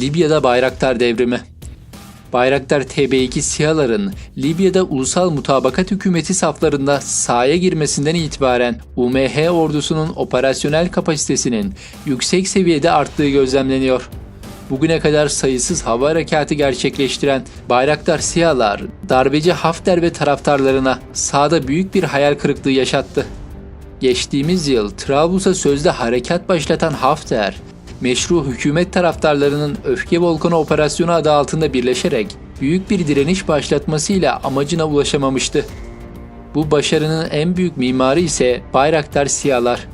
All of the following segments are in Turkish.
Libya'da Bayraktar devrimi. Bayraktar TB2 SİHA'ların Libya'da ulusal mutabakat hükümeti saflarında sahaya girmesinden itibaren UMH ordusunun operasyonel kapasitesinin yüksek seviyede arttığı gözlemleniyor. Bugüne kadar sayısız hava harekatı gerçekleştiren Bayraktar SİHA'lar darbeci Hafter ve taraftarlarına sahada büyük bir hayal kırıklığı yaşattı. Geçtiğimiz yıl Trablus'a sözde harekat başlatan Hafter, meşru hükümet taraftarlarının öfke volkanı operasyonu adı altında birleşerek büyük bir direniş başlatmasıyla amacına ulaşamamıştı. Bu başarının en büyük mimarı ise Bayraktar Siyalar.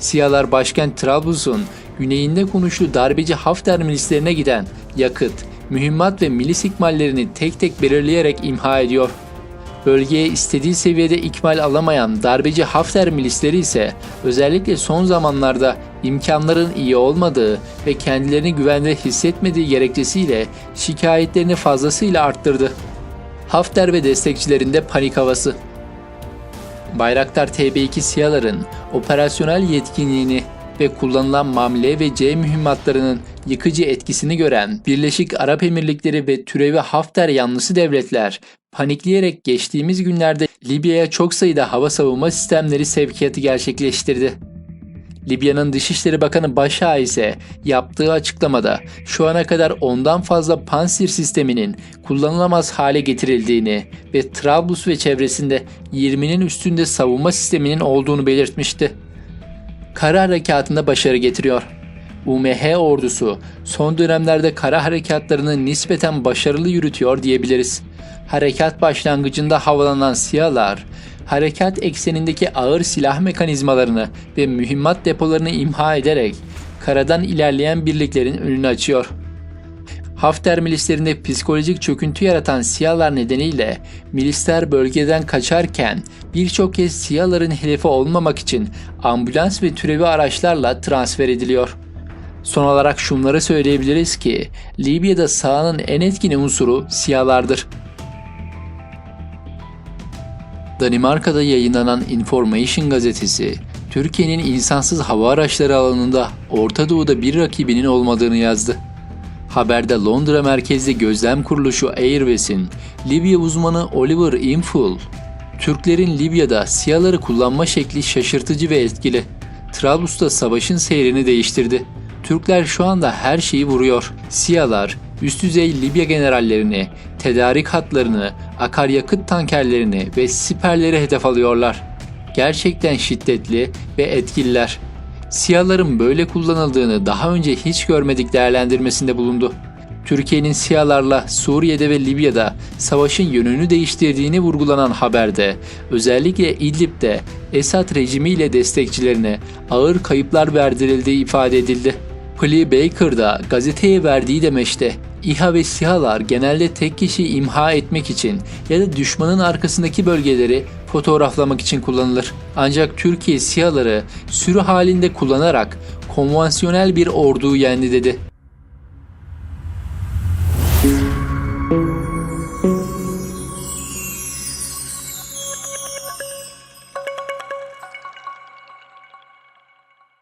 Siyalar başkent Trablus'un güneyinde konuşlu darbeci Hafter milislerine giden yakıt, mühimmat ve milis ikmallerini tek tek belirleyerek imha ediyor. Bölgeye istediği seviyede ikmal alamayan darbeci Hafter milisleri ise özellikle son zamanlarda imkanların iyi olmadığı ve kendilerini güvende hissetmediği gerekçesiyle şikayetlerini fazlasıyla arttırdı. Hafter ve destekçilerinde panik havası. Bayraktar TB2 SİHA'ların operasyonel yetkinliğini ve kullanılan mamle ve C mühimmatlarının yıkıcı etkisini gören Birleşik Arap Emirlikleri ve türevi Hafter yanlısı devletler panikleyerek geçtiğimiz günlerde Libya'ya çok sayıda hava savunma sistemleri sevkiyatı gerçekleştirdi. Libya'nın Dışişleri Bakanı Başa ise yaptığı açıklamada şu ana kadar ondan fazla Pansir sisteminin kullanılamaz hale getirildiğini ve Trablus ve çevresinde 20'nin üstünde savunma sisteminin olduğunu belirtmişti. Kara harekatında başarı getiriyor. UMH ordusu son dönemlerde kara harekatlarını nispeten başarılı yürütüyor diyebiliriz. Harekat başlangıcında havalanan siyalar, harekat eksenindeki ağır silah mekanizmalarını ve mühimmat depolarını imha ederek karadan ilerleyen birliklerin önünü açıyor. Hafter milislerinde psikolojik çöküntü yaratan siyalar nedeniyle milisler bölgeden kaçarken birçok kez siyaların hedefi olmamak için ambulans ve türevi araçlarla transfer ediliyor. Son olarak şunları söyleyebiliriz ki Libya'da sahanın en etkin unsuru siyalardır. Danimarka'da yayınlanan Information gazetesi, Türkiye'nin insansız hava araçları alanında Orta Doğu'da bir rakibinin olmadığını yazdı. Haberde Londra merkezli gözlem kuruluşu Airbus'in Libya uzmanı Oliver Inful, Türklerin Libya'da siyaları kullanma şekli şaşırtıcı ve etkili. Trablus'ta savaşın seyrini değiştirdi. Türkler şu anda her şeyi vuruyor. Siyalar üst düzey Libya generallerini, tedarik hatlarını, akaryakıt tankerlerini ve siperleri hedef alıyorlar. Gerçekten şiddetli ve etkililer. Siyaların böyle kullanıldığını daha önce hiç görmedik değerlendirmesinde bulundu. Türkiye'nin siyalarla Suriye'de ve Libya'da savaşın yönünü değiştirdiğini vurgulanan haberde özellikle İdlib'de Esad rejimiyle destekçilerine ağır kayıplar verdirildiği ifade edildi. Plea Baker'da gazeteye verdiği demeçte İHA ve SİHA'lar genelde tek kişi imha etmek için ya da düşmanın arkasındaki bölgeleri fotoğraflamak için kullanılır. Ancak Türkiye SİHA'ları sürü halinde kullanarak konvansiyonel bir orduyu yendi dedi.